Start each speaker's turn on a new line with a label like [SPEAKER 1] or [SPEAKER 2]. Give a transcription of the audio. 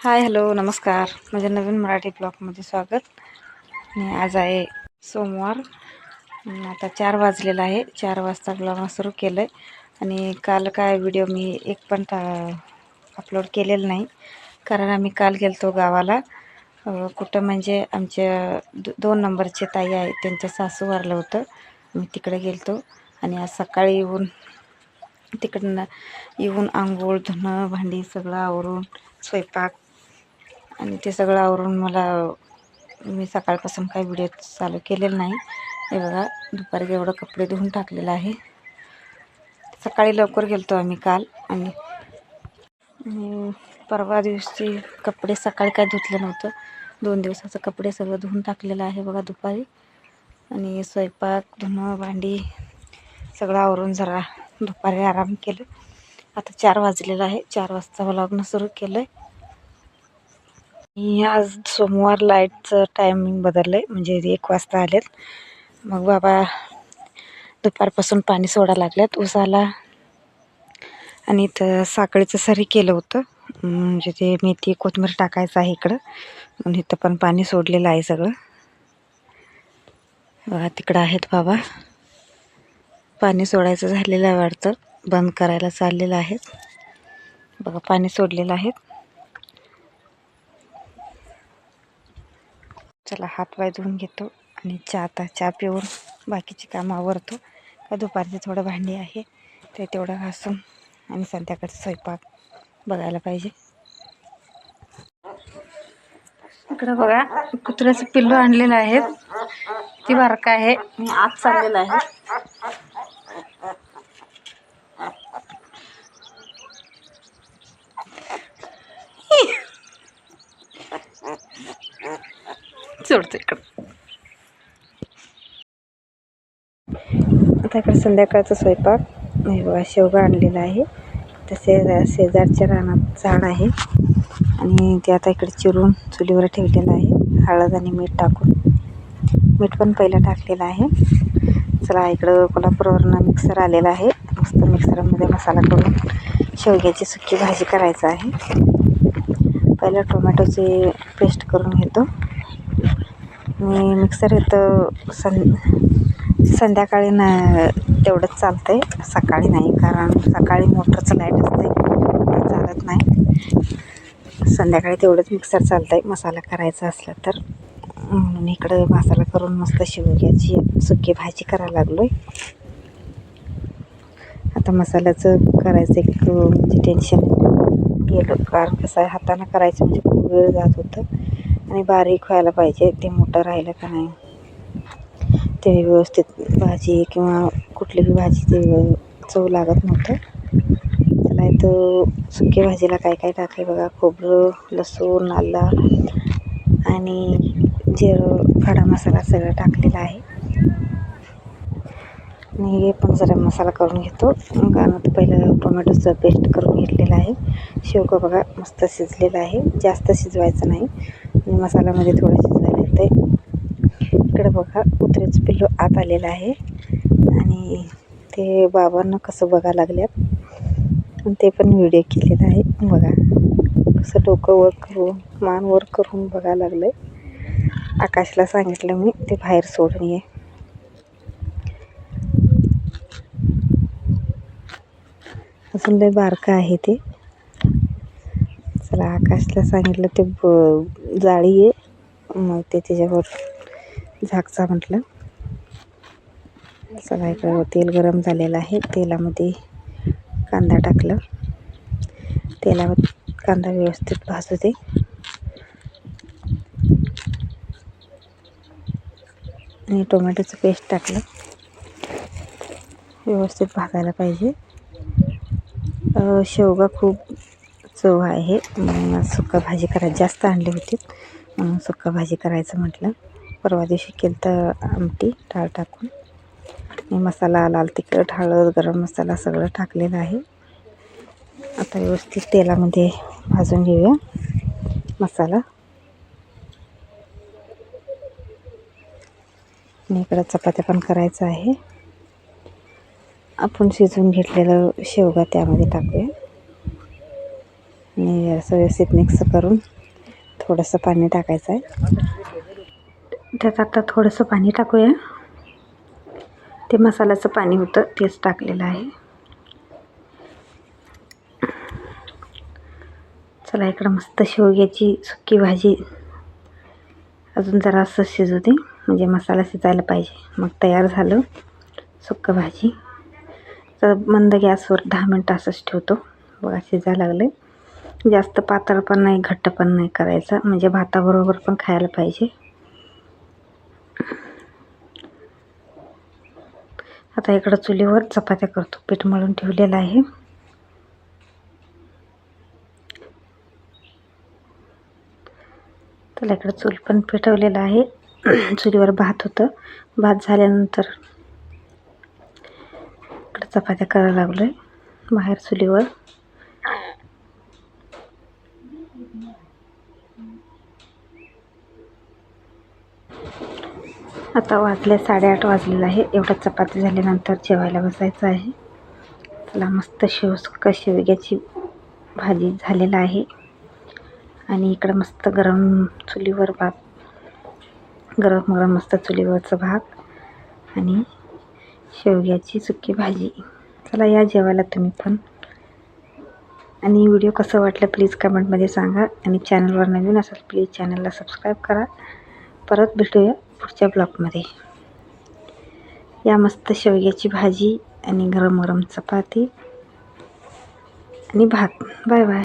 [SPEAKER 1] Hi hello नमस्कार. माझ्या नवीन मराठी ब्लॉगमध्ये स्वागत. आणि आज आहे सोमवार. आता चार वाजलेला आहे. चार वाजता ब्लॉग सुरू केलं आहे आणि काल काय व्हिडिओ मी एक पण टा अपलोड केलेला नाही. कारण आम्ही काल गेलतो गावाला. कुठं म्हणजे आमच्या दो दोन नंबरचे ताई आहे त्यांच्या सासू वारलं होतं. मी तिकडे गेलतो. आणि आज सकाळी येऊन तिकडनं येऊन आंघोळ धुणं भांडी सगळं आवरून स्वयंपाक आणि ते सगळं आवरून मला मी सकाळपासून काही व्हिडिओ चालू केलेला नाही. हे बघा दुपारी एवढं कपडे धुवून टाकलेलं आहे. सकाळी लवकर गेलतो आम्ही काल आणि परवा दिवशी कपडे सकाळी काय धुतलं नव्हतं. दोन दिवसाचं कपडे सगळं धुवून टाकलेलं आहे बघा दुपारी. आणि स्वयंपाक धुणं भांडी सगळं आवरून जरा दुपारी आराम केलं. आता चार वाजलेलं आहे. चार वाजता व्लॉगनं सुरू केलं आहे मी आज सोमवार लाईटचं टायमिंग बदललं आहे म्हणजे एक वाजता आलेत. मग बाबा दुपारपासून पाणी सोडा लागल्यात उसाला. आणि इथं साखळीचं सरी केलं होतं. म्हणजे ते मेथी कोथमीर टाकायचं आहे इकडं. म्हणून इथं पण पाणी सोडलेलं आहे सगळं. बघा तिकडं आहेत बाबा. पाणी सोडायचं झालेलं आहे वाटतं. बंद करायला चाललेलं आहेत बघा पाणी सोडलेलं आहेत चला हात पाय धुवून घेतो आणि चहा आता चहा पिऊन बाकीची कामं आवरतो. का दुपारचे थोडं भांडी आहे ते तेवढं घासून आणि संध्याकाळचा स्वयंपाक बघायला पाहिजे. इकडं बघा कुत्र्याचं पिल्लू आणलेलं आहे. ती बारका आहे. आत चाललेलं आहे सोडतो इकडं आता इकडे संध्याकाळचा स्वयंपाक. हे बघा शेवगा आणलेला आहे. तसे शेजारच्या रानात झाड आहे. आणि ते आता इकडे चिरून चुलीवर ठेवलेलं आहे. हळद आणि मीठ टाकून. मीठ पण पहिलं टाकलेलं आहे. चला इकडं कोल्हापूरवरनं मिक्सर आलेला आहे. मस्त मिक्सरमध्ये मसाला करून शेवग्याची सुकी भाजी करायचं आहे. पहिलं टोमॅटोची पेस्ट करून घेतो. मी मिक्सर येतं सं संध्याकाळी ना तेवढंच चालतं आहे सकाळी नाही कारण सकाळी मोटरचं लाइट असते ते चालत नाही. संध्याकाळी तेवढंच मिक्सर चालतं आहे मसाला करायचा असला तर. म्हणून इकडं मसाला करून मस्त शेवग्याची सुकी भाजी करायला लागलो आहे आता मसाल्याचं करायचं एक म्हणजे टेन्शन गेलो. कारण कसं आहे हातानं करायचं म्हणजे खूप वेळ जात होतं. आणि बारीक व्हायला पाहिजे. ते मोठं राहिलं का नाही. ते व्यवस्थित भाजी किंवा कुठलीही भाजी ते चव लागत नव्हतं त्याला इथं सुक्या भाजीला काय काय टाकले बघा खोबरं लसूण आला आणि जिरं खडा मसाला सगळं टाकलेला आहे आणि हे पण जरा मसाला करून घेतो कारण आता पहिलं टोमॅटोचं पेस्ट करून घेतलेलं आहे शेवगा बघा मस्त शिजलेलं आहे जास्त शिजवायचं नाही आणि मसाल्यामध्ये थोडं इकडं बघा कुत्र्याचं पिल्लू आत आलेलं आहे. आणि ते बाबांना कसं बघा लागल्यात. ते पण व्हिडिओ केलेला आहे. बघा कसं डोकं वर करून मान वर करून बघा लागलं आहे आकाशला सांगितलं मी ते बाहेर सोडून ये. अजून लय बारकं आहे ते. चला आकाशला सांगितलं ते ब जाळी आहे मग ते त्याच्यावर झाकचा म्हटलं. चला इकडं तेल गरम झालेलं आहे. तेलामध्ये कांदा टाकलं. तेलावर कांदा व्यवस्थित भाजू दे. आणि टोमॅटोचं पेस्ट टाकलं. व्यवस्थित भाजायला पाहिजे. शेवगा खूप चव आहे. सुक्का भाजी करायची जास्त आणली होती. म्हणून सुक्का भाजी करायचं म्हटलं. परवा दिवशी केलं तर आमटी डाळ टाकून. आणि मसाला लाल तिखट हळद गरम मसाला सगळं टाकलेलं आहे. आता व्यवस्थित तेलामध्ये भाजून घेऊया मसाला. आणि इकडं चपात्या पण करायचं आहे. आपण शिजवून घेतलेलं शेवगा त्यामध्ये टाकूया. आणि असं व्यवस्थित मिक्स करून थोडंसं पाणी टाकायचं आहे. त्यात आता थोडंसं पाणी टाकूया. ते मसाल्याचं पाणी होतं तेच टाकलेलं आहे. चला इकडं मस्त शेवग्याची सुकी भाजी. अजून जरा असं शिजू दे म्हणजे मसाला शिजायला पाहिजे. मग तयार झालं सुक्क भाजी. तर मंद गॅसवर दहा मिनटं असंच ठेवतो. बघा शिजायला लागले जास्त पातळ पण नाही घट्ट पण नाही करायचं. म्हणजे भाताबरोबर पण खायला पाहिजे. आता इकडं चुलीवर चपात्या करतो. पीठ मळून ठेवलेलं आहे. त्याला इकडं चूल पण पेटवलेलं आहे. चुलीवर भात होतं. भात झाल्यानंतर इकडं चपात्या करायला लागलो आहे बाहेर चुलीवर. आता वाजले साडेआठ वाजलेलं आहे. एवढं चपाती झाल्यानंतर जेवायला बसायचं आहे. चला मस्त शेव शेवग्याची भाजी झालेलं आहे. आणि इकडं मस्त गरम चुलीवर भात गरम गरम मस्त चुलीवरचं भात आणि शेवग्याची सुकी भाजी. चला या जेवायला तुम्ही पण. आणि व्हिडिओ कसं वाटलं प्लीज कमेंटमध्ये सांगा. आणि चॅनलवर नवीन असाल प्लीज चॅनलला सबस्क्राईब करा. परत भेटूया. पुढच्या ब्लॉकमध्ये या मस्त शेवग्याची भाजी आणि गरम गरम चपाती आणि भात. Bye bye